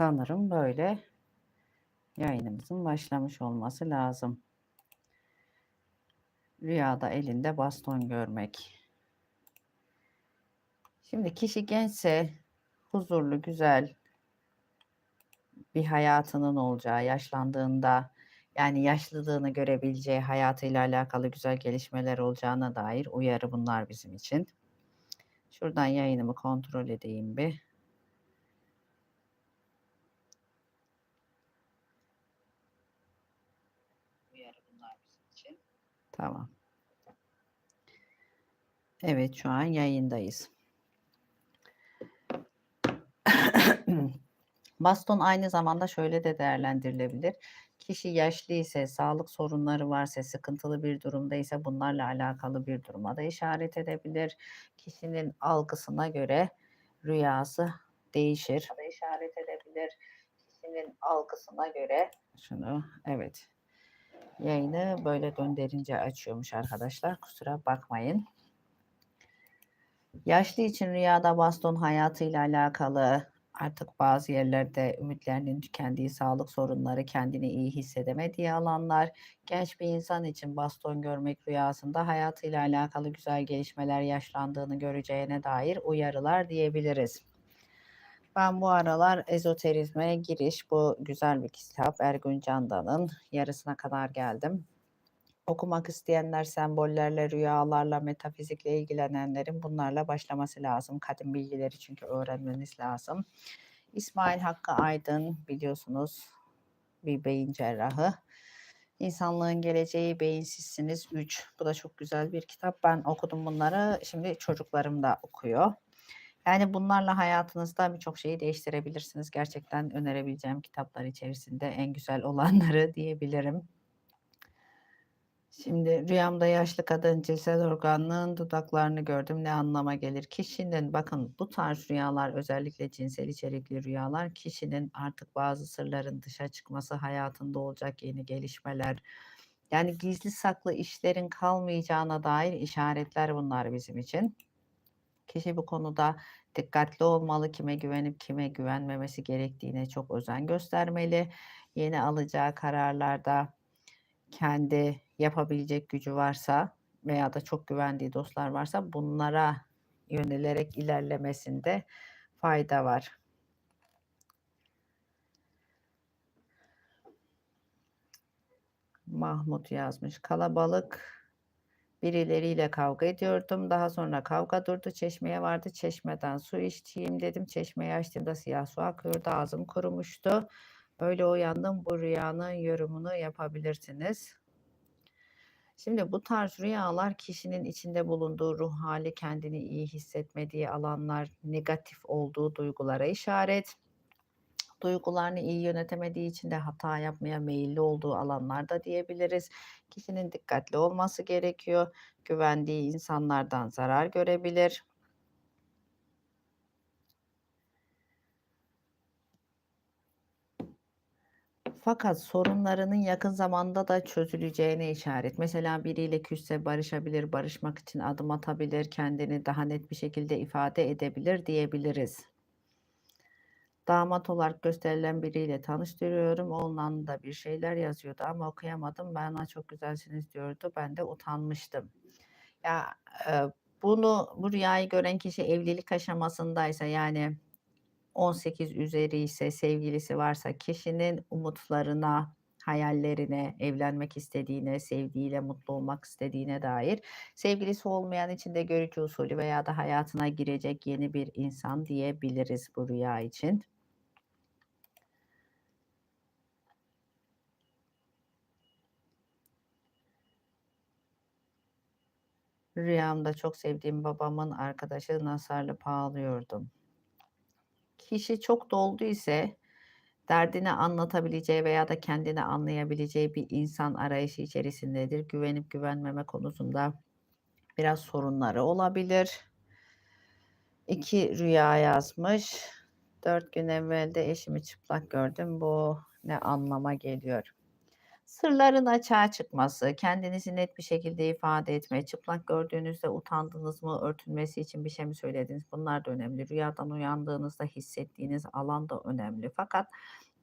Sanırım böyle yayınımızın başlamış olması lazım. Rüyada elinde baston görmek. Şimdi kişi gençse huzurlu, güzel bir hayatının olacağı, yaşlandığında yani yaşlılığını görebileceği, hayatıyla alakalı güzel gelişmeler olacağına dair uyarı bunlar bizim için. Şuradan yayınımı kontrol edeyim bir. Uyarı bunlar bizim için. Tamam. Evet şu an yayındayız. Baston aynı zamanda şöyle de değerlendirilebilir. Kişi yaşlı ise, sağlık sorunları varsa, sıkıntılı bir durumda ise bunlarla alakalı bir duruma da işaret edebilir. Kişinin algısına göre rüyası değişir. Da işaret edebilir. Kişinin algısına göre şunu evet. Yayını böyle döndürünce açıyormuş arkadaşlar. Kusura bakmayın. Yaşlı için rüyada baston hayatıyla alakalı artık bazı yerlerde ümitlerinin tükendiği, sağlık sorunları, kendini iyi hissedemediği alanlar, genç bir insan için baston görmek rüyasında hayatıyla alakalı güzel gelişmeler yaşlandığını göreceğine dair uyarılar diyebiliriz. Ben bu aralar ezoterizme giriş, bu güzel bir kitap Ergün Candan'ın yarısına kadar geldim. Okumak isteyenler sembollerle, rüyalarla, metafizikle ilgilenenlerin bunlarla başlaması lazım. Kadim bilgileri çünkü öğrenmeniz lazım. İsmail Hakkı Aydın biliyorsunuz bir beyin cerrahı. İnsanlığın geleceği beyinsizsiniz 3. Bu da çok güzel bir kitap. Ben okudum bunları. Şimdi çocuklarım da okuyor. Yani bunlarla hayatınızda birçok şeyi değiştirebilirsiniz. Gerçekten önerebileceğim kitaplar içerisinde en güzel olanları diyebilirim. Şimdi rüyamda yaşlı kadın cinsel organının dudaklarını gördüm. Ne anlama gelir? Kişinin bakın bu tarz rüyalar özellikle cinsel içerikli rüyalar kişinin artık bazı sırların dışa çıkması, hayatında olacak yeni gelişmeler. Yani gizli saklı işlerin kalmayacağına dair işaretler bunlar bizim için. Kişi bu konuda dikkatli olmalı. Kime güvenip kime güvenmemesi gerektiğine çok özen göstermeli. Yeni alacağı kararlarda kendi yapabilecek gücü varsa veya da çok güvendiği dostlar varsa bunlara yönelerek ilerlemesinde fayda var. Mahmut yazmış. Kalabalık birileriyle kavga ediyordum. Daha sonra kavga durdu. Çeşmeye vardı. Çeşmeden su içeyim dedim. Çeşmeyi açtığımda siyah su akıyordu. Ağzım kurumuştu. Böyle uyandım. Bu rüyanın yorumunu yapabilirsiniz. Şimdi bu tarz rüyalar kişinin içinde bulunduğu ruh hali, kendini iyi hissetmediği alanlar, negatif olduğu duygulara işaret. Duygularını iyi yönetemediği için de hata yapmaya meyilli olduğu alanlarda diyebiliriz. Kişinin dikkatli olması gerekiyor. Güvendiği insanlardan zarar görebilir. Fakat sorunlarının yakın zamanda da çözüleceğine işaret. Mesela biriyle küsse barışabilir, barışmak için adım atabilir, kendini daha net bir şekilde ifade edebilir diyebiliriz. Damat olarak gösterilen biriyle tanıştırıyorum. Ondan da bir şeyler yazıyordu ama okuyamadım. Bana çok güzelsiniz diyordu. Ben de utanmıştım. Ya e, bunu bu rüyayı gören kişi evlilik aşamasındaysa yani 18 üzeri ise sevgilisi varsa kişinin umutlarına, hayallerine, evlenmek istediğine, sevdiğiyle mutlu olmak istediğine dair sevgilisi olmayan için de görücü usulü veya da hayatına girecek yeni bir insan diyebiliriz bu rüya için. Rüyamda çok sevdiğim babamın arkadaşı Nasarlı bağlıyordum kişi çok doldu ise derdini anlatabileceği veya da kendini anlayabileceği bir insan arayışı içerisindedir. Güvenip güvenmeme konusunda biraz sorunları olabilir. İki rüya yazmış. Dört gün evvel eşimi çıplak gördüm. Bu ne anlama geliyor? Sırların açığa çıkması, kendinizi net bir şekilde ifade etme, çıplak gördüğünüzde utandınız mı, örtünmesi için bir şey mi söylediniz? Bunlar da önemli. Rüyadan uyandığınızda hissettiğiniz alan da önemli. Fakat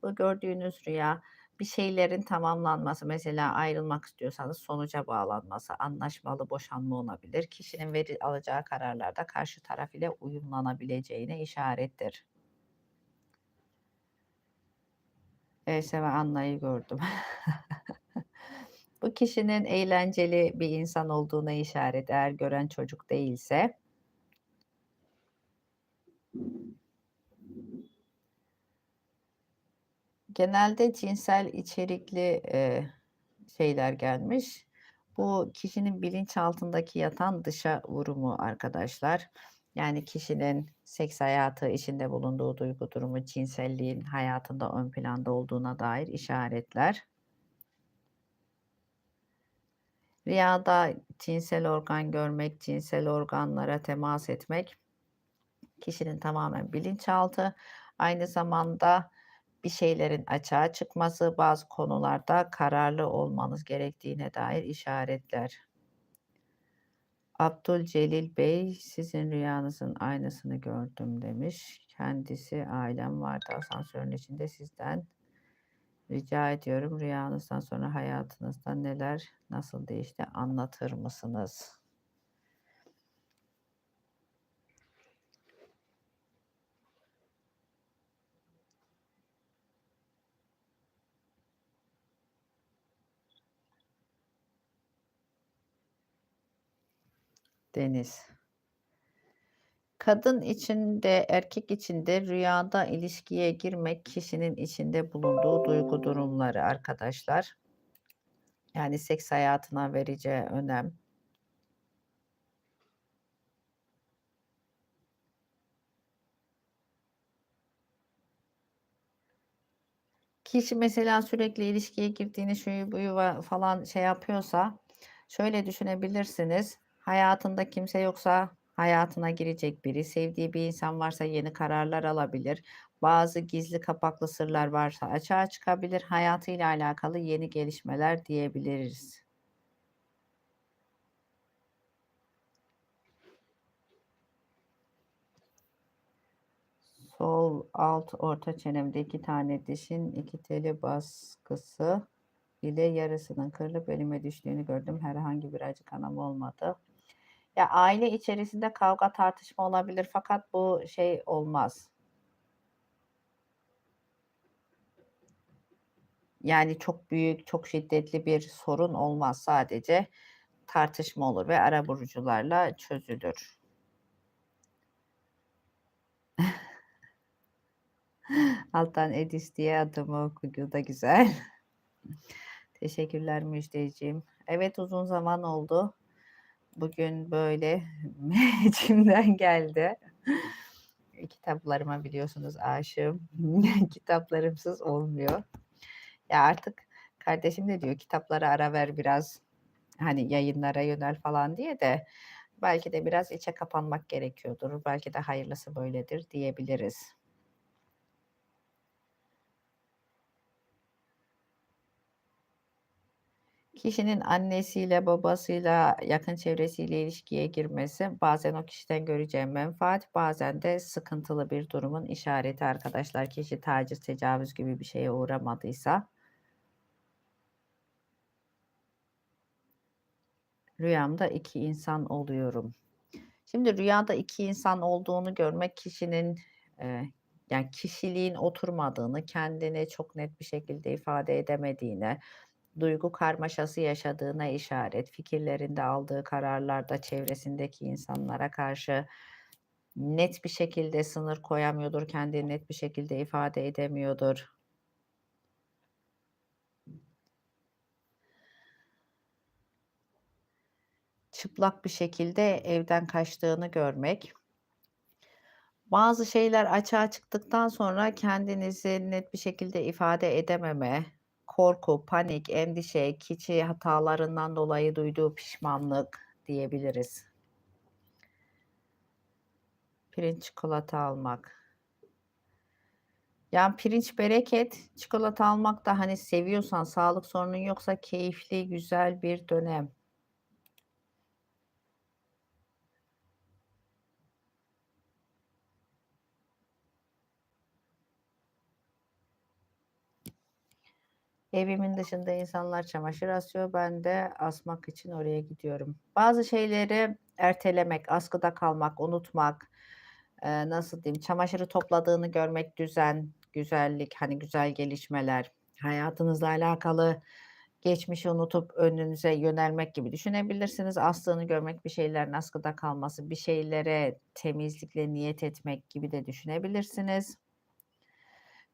bu gördüğünüz rüya bir şeylerin tamamlanması, mesela ayrılmak istiyorsanız sonuca bağlanması, anlaşmalı boşanma olabilir. Kişinin veri alacağı kararlarda karşı taraf ile uyumlanabileceğine işarettir. Else ve Anna'yı gördüm. Bu kişinin eğlenceli bir insan olduğuna işaret, eğer gören çocuk değilse. Genelde cinsel içerikli, eee, şeyler gelmiş. Bu kişinin bilinçaltındaki yatan dışa vurumu arkadaşlar. Yani kişinin seks hayatı, içinde bulunduğu duygu durumu, cinselliğin hayatında ön planda olduğuna dair işaretler. Rüyada cinsel organ görmek, cinsel organlara temas etmek kişinin tamamen bilinçaltı. Aynı zamanda bir şeylerin açığa çıkması, bazı konularda kararlı olmanız gerektiğine dair işaretler. Abdülcelil Bey, "Sizin rüyanızın aynısını gördüm." demiş. Kendisi, "Ailem vardı asansörün içinde. Sizden rica ediyorum, rüyanızdan sonra hayatınızda neler, nasıl değişti anlatır mısınız?" Deniz. Kadın için de erkek için de rüyada ilişkiye girmek kişinin içinde bulunduğu duygu durumları arkadaşlar. Yani seks hayatına vereceği önem. Kişi mesela sürekli ilişkiye girdiğini, şuyu buyu falan şey yapıyorsa şöyle düşünebilirsiniz. Hayatında kimse yoksa hayatına girecek biri, sevdiği bir insan varsa yeni kararlar alabilir. Bazı gizli kapaklı sırlar varsa açığa çıkabilir. Hayatıyla alakalı yeni gelişmeler diyebiliriz. Sol alt orta çenemde 2 tane dişin 2 teli baskısı ile yarısının kırılıp elime düştüğünü gördüm. Herhangi bir acı kanama olmadı. Ya, aile içerisinde kavga tartışma olabilir fakat bu şey olmaz. Yani çok büyük, çok şiddetli bir sorun olmaz. Sadece tartışma olur ve arabulucularla çözülür. Alttan Edis diye adımı okudu güzel. Teşekkürler Müjdeciğim. Evet, uzun zaman oldu. Bugün böyle içimden geldi. Kitaplarıma biliyorsunuz aşığım. Kitaplarımsız olmuyor. Ya, artık kardeşim de diyor, "Kitaplara ara ver biraz, hani, yayınlara yönel." falan diye de belki de biraz içe kapanmak gerekiyordur. Belki de hayırlısı böyledir diyebiliriz. Kişinin annesiyle, babasıyla, yakın çevresiyle ilişkiye girmesi bazen o kişiden göreceği menfaat, bazen de sıkıntılı bir durumun işareti arkadaşlar. Kişi taciz, tecavüz gibi bir şeye uğramadıysa. Rüyamda 2 insan oluyorum. Şimdi rüyada 2 insan olduğunu görmek kişinin, eee, yani kişiliğin oturmadığını, kendini çok net bir şekilde ifade edemediğine, duygu karmaşası yaşadığına işaret. Fikirlerinde, aldığı kararlarda çevresindeki insanlara karşı net bir şekilde sınır koyamıyordur, kendini net bir şekilde ifade edemiyordur. Çıplak bir şekilde evden kaçtığını görmek. Bazı şeyler açığa çıktıktan sonra kendinizi net bir şekilde ifade edememe, korku, panik, endişe, kişi hatalarından dolayı duyduğu pişmanlık diyebiliriz. Pirinç çikolata almak. Yani, pirinç bereket, çikolata almak da, hani, seviyorsan, sağlık sorunun yoksa keyifli, güzel bir dönem. Evimin dışında insanlar çamaşır asıyor, ben de asmak için oraya gidiyorum. Bazı şeyleri ertelemek, askıda kalmak, unutmak, eee, nasıl diyeyim, çamaşırı topladığını görmek, düzen, güzellik, hani, güzel gelişmeler, hayatınızla alakalı geçmişi unutup önünüze yönelmek gibi düşünebilirsiniz. Astığını görmek, bir şeylerin askıda kalması, bir şeylere temizlikle niyet etmek gibi de düşünebilirsiniz.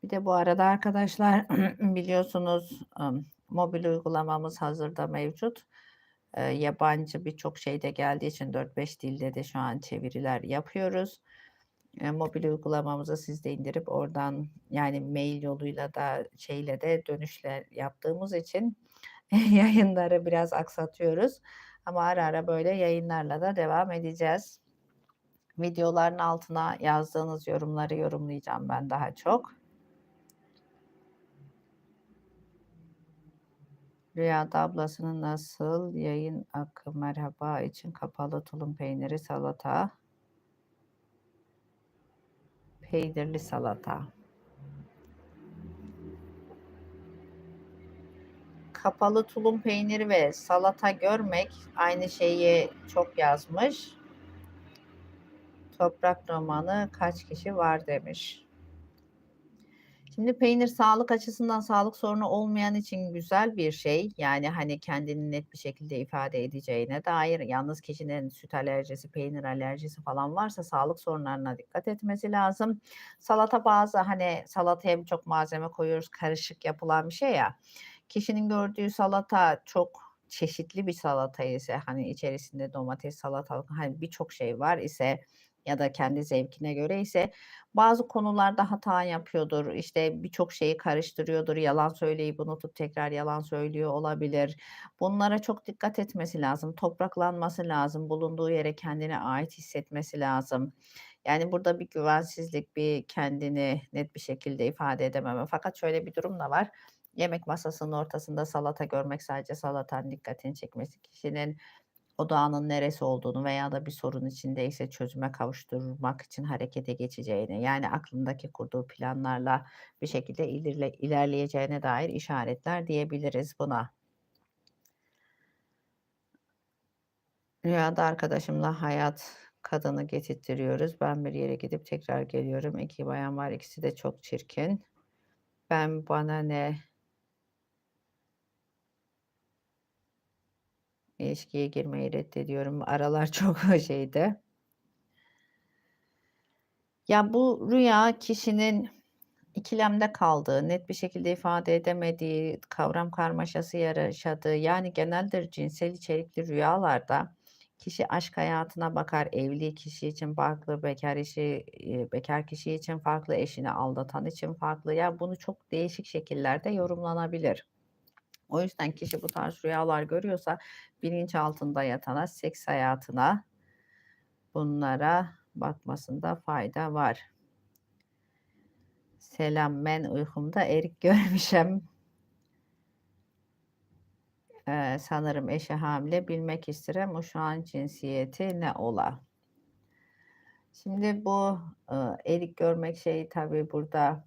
Bir de bu arada arkadaşlar biliyorsunuz, mobil uygulamamız hazırda mevcut. Eee, yabancı birçok şey de geldiği için 4-5 dilde de şu an çeviriler yapıyoruz. Mobil uygulamamızı siz de indirip oradan, yani, mail yoluyla da şeyle de dönüşler yaptığımız için yayınları biraz aksatıyoruz ama ara ara böyle yayınlarla da devam edeceğiz. Videoların altına yazdığınız yorumları yorumlayacağım ben daha çok. Rüyada ablasının nasıl yayın akı merhaba için kapalı tulum peyniri salata. Peynirli salata. Kapalı tulum peyniri ve salata görmek aynı şeyi çok yazmış. Toprak romanı kaç kişi var demiş. Şimdi peynir sağlık açısından sağlık sorunu olmayan için güzel bir şey. Yani, hani, kendini net bir şekilde ifade edeceğine dair. Yalnız kişinin süt alerjisi, peynir alerjisi falan varsa sağlık sorunlarına dikkat etmesi lazım. Salata bazı, hani, salataya birçok malzeme koyuyoruz, karışık yapılan bir şey ya. Kişinin gördüğü salata çok çeşitli bir salata ise, hani, içerisinde domates, salatalık, hani, birçok şey var ise ya da kendi zevkine göre ise bazı konularda hata yapıyordur. İşte, birçok şeyi karıştırıyordur, yalan söyleyip unutup tekrar yalan söylüyor olabilir. Bunlara çok dikkat etmesi lazım. Topraklanması lazım. Bulunduğu yere kendine ait hissetmesi lazım. Yani, burada bir güvensizlik, bir kendini net bir şekilde ifade edememe. Fakat şöyle bir durum da var. Yemek masasının ortasında salata görmek, sadece salatanın dikkatini çekmesi kişinin odağının neresi olduğunu veya da bir sorun içindeyse çözüme kavuşturmak için harekete geçeceğini, yani, aklındaki kurduğu planlarla bir şekilde ilerle ilerleyeceğine dair işaretler diyebiliriz buna. Rüyada arkadaşımla hayat kadını getirttiriyoruz. Ben bir yere gidip tekrar geliyorum. 2 bayan var, ikisi de çok çirkin. Ben, bana ne? İlişkiye girmeyi reddediyorum. Aralar çok şeydi. Ya, bu rüya kişinin ikilemde kaldığı, net bir şekilde ifade edemediği, kavram karmaşası yaşadığı, yani, genelde cinsel içerikli rüyalarda kişi aşk hayatına bakar, evli kişi için farklı, bekâr işi eee, bekâr kişi için farklı, eşini aldatan için farklı. Ya, bunu çok değişik şekillerde yorumlanabilir. O yüzden kişi bu tarz rüyalar görüyorsa bilinçaltında yatana, seks hayatına bunlara bakmasında fayda var. Selam, ben uykumda erik görmüşem. Eee, sanırım eşi hamile. Bilmek isterim uşağın cinsiyeti ne ola? Şimdi bu, ııı, erik görmek şeyi tabii burada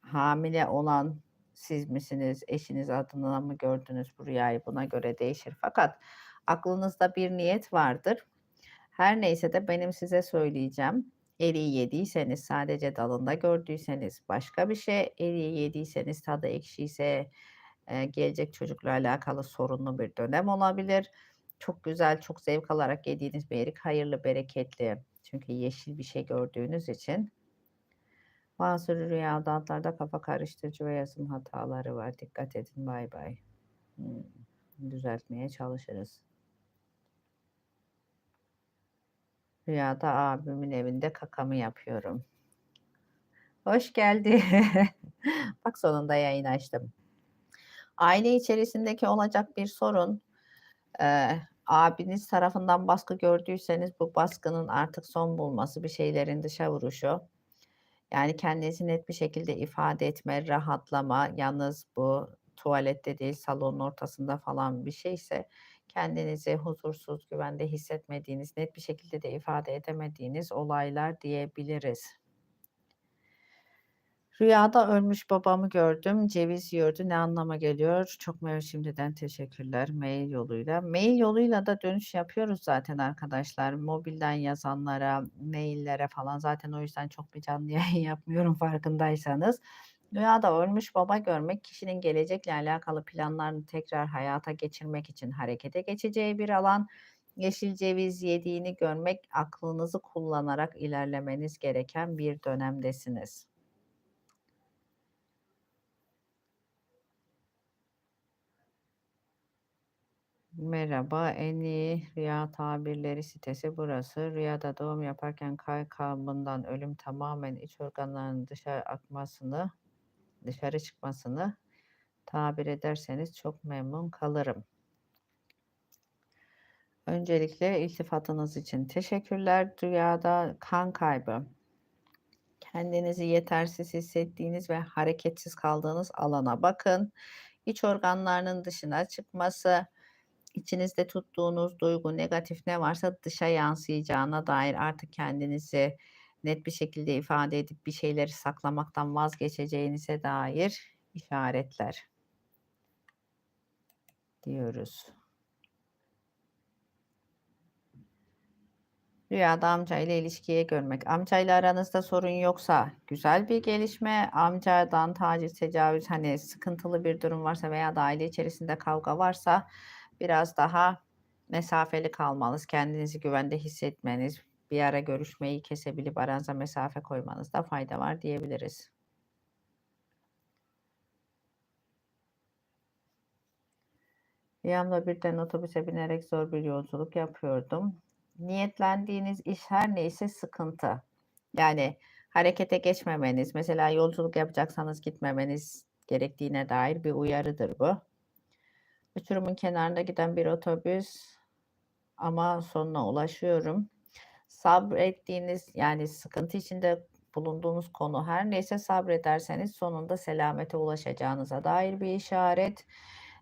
hamile olan siz misiniz, eşiniz adına mı gördünüz bu rüyayı? Buna göre değişir. Fakat aklınızda bir niyet vardır. Her neyse de benim size söyleyeceğim. Eriği yediyseniz, sadece dalında gördüyseniz başka bir şey, eriği yediyseniz tadı ekşiyse, eee, gelecek çocukla alakalı sorunlu bir dönem olabilir. Çok güzel, çok zevk alarak yediğiniz bir erik hayırlı, bereketli. Çünkü yeşil bir şey gördüğünüz için. Bazı rüya datlarda kafa karıştırıcı ve yazım hataları var. Dikkat edin. Baybay. Hımm. Düzeltmeye çalışırız. Rüyada abimin evinde kakamı yapıyorum. Hoş geldin. Bak sonunda yayın açtım. Aile içerisindeki olacak bir sorun, eee, abiniz tarafından baskı gördüyseniz bu baskının artık son bulması, bir şeylerin dışa vuruşu. Yani kendinizi net bir şekilde ifade etme, rahatlama, yalnız bu tuvalette değil salonun ortasında falan bir şeyse kendinizi huzursuz, güvende hissetmediğiniz, net bir şekilde de ifade edemediğiniz olaylar diyebiliriz. Rüyada ölmüş babamı gördüm. Ceviz yiyordu. Ne anlama geliyor? Çok merhaba şimdiden teşekkürler mail yoluyla. Mail yoluyla da dönüş yapıyoruz zaten arkadaşlar. Mobilden yazanlara, maillere falan zaten o yüzden çok bir canlı yayın yapmıyorum farkındaysanız. Rüyada ölmüş baba görmek kişinin gelecekle alakalı planlarını tekrar hayata geçirmek için harekete geçeceği bir alan. Yeşil ceviz yediğini görmek aklınızı kullanarak ilerlemeniz gereken bir dönemdesiniz. Merhaba, en iyi rüya tabirleri sitesi burası. Rüyada doğum yaparken kay kabından ölüm tamamen iç organlarının dışarı akmasını, dışarı çıkmasını tabir ederseniz çok memnun kalırım. Öncelikle iltifatınız için teşekkürler. Rüyada kan kaybı, kendinizi yetersiz hissettiğiniz ve hareketsiz kaldığınız alana bakın. İç organlarının dışına çıkması, içinizde tuttuğunuz duygu, negatif ne varsa dışa yansıyacağına dair artık kendinizi net bir şekilde ifade edip bir şeyleri saklamaktan vazgeçeceğinize dair işaretler diyoruz. Rüyada amcayla ilişkiye görmek. Amcayla aranızda sorun yoksa güzel bir gelişme. Amcadan taciz, tecavüz hani sıkıntılı bir durum varsa veya da aile içerisinde kavga varsa biraz daha mesafeli kalmanız, kendinizi güvende hissetmeniz, bir ara görüşmeyi kesebilip aranıza mesafe koymanızda fayda var diyebiliriz. Rüyamda birden otobüse binerek zor bir yolculuk yapıyordum. Niyetlendiğiniz iş her neyse sıkıntı. Yani harekete geçmemeniz, mesela yolculuk yapacaksanız gitmemeniz gerektiğine dair bir uyarıdır bu. Uçurumun kenarında giden bir otobüs ama sonuna ulaşıyorum. Sabrettiğiniz yani sıkıntı içinde bulunduğunuz konu her neyse sabrederseniz sonunda selamete ulaşacağınıza dair bir işaret.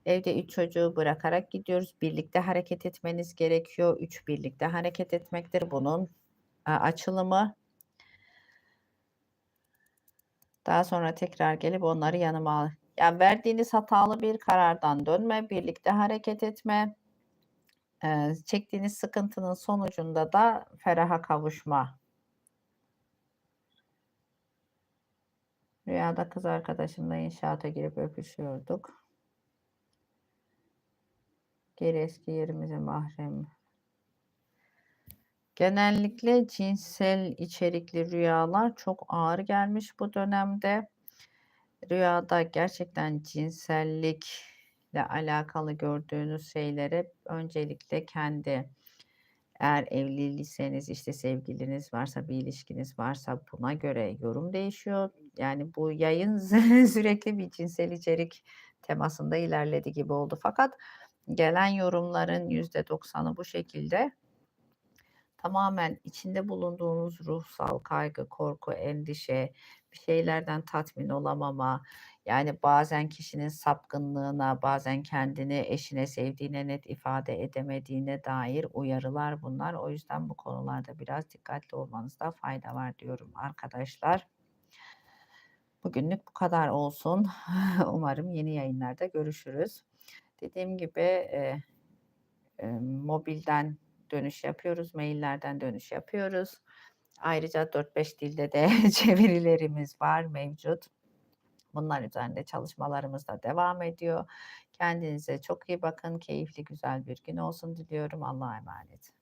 Evde 3 çocuğu bırakarak gidiyoruz. Birlikte hareket etmeniz gerekiyor. 3 birlikte hareket etmektir bunun a, açılımı. Daha sonra tekrar gelip onları yanıma. Yani verdiğiniz hatalı bir karardan dönme, birlikte hareket etme. Eee, çektiğiniz sıkıntının sonucunda da feraha kavuşma. Rüyada kız arkadaşımla inşaata girip öpüşüyorduk. Geri eski yerimize mahrem. Genellikle cinsel içerikli rüyalar çok ağır gelmiş bu dönemde. Rüyada gerçekten cinsellikle alakalı gördüğünüz şeylere öncelikle kendi eğer evliyseniz işte sevgiliniz varsa bir ilişkiniz varsa buna göre yorum değişiyor. Yani bu yayın sürekli bir cinsel içerik temasında ilerledi gibi oldu. Fakat gelen yorumların %90'ı bu şekilde. Tamamen içinde bulunduğunuz ruhsal kaygı, korku, endişe, bir şeylerden tatmin olamama, yani bazen kişinin sapkınlığına, bazen kendini eşine, sevdiğine net ifade edemediğine dair uyarılar bunlar. O yüzden bu konularda biraz dikkatli olmanızda fayda var diyorum arkadaşlar. Bugünlük bu kadar olsun. Umarım yeni yayınlarda görüşürüz. Dediğim gibi e, e, mobilden dönüş yapıyoruz, maillerden dönüş yapıyoruz. Ayrıca 4-5 dilde de çevirilerimiz var mevcut. Bunlar üzerinde çalışmalarımız da devam ediyor. Kendinize çok iyi bakın. Keyifli güzel bir gün olsun diliyorum. Allah'a emanet.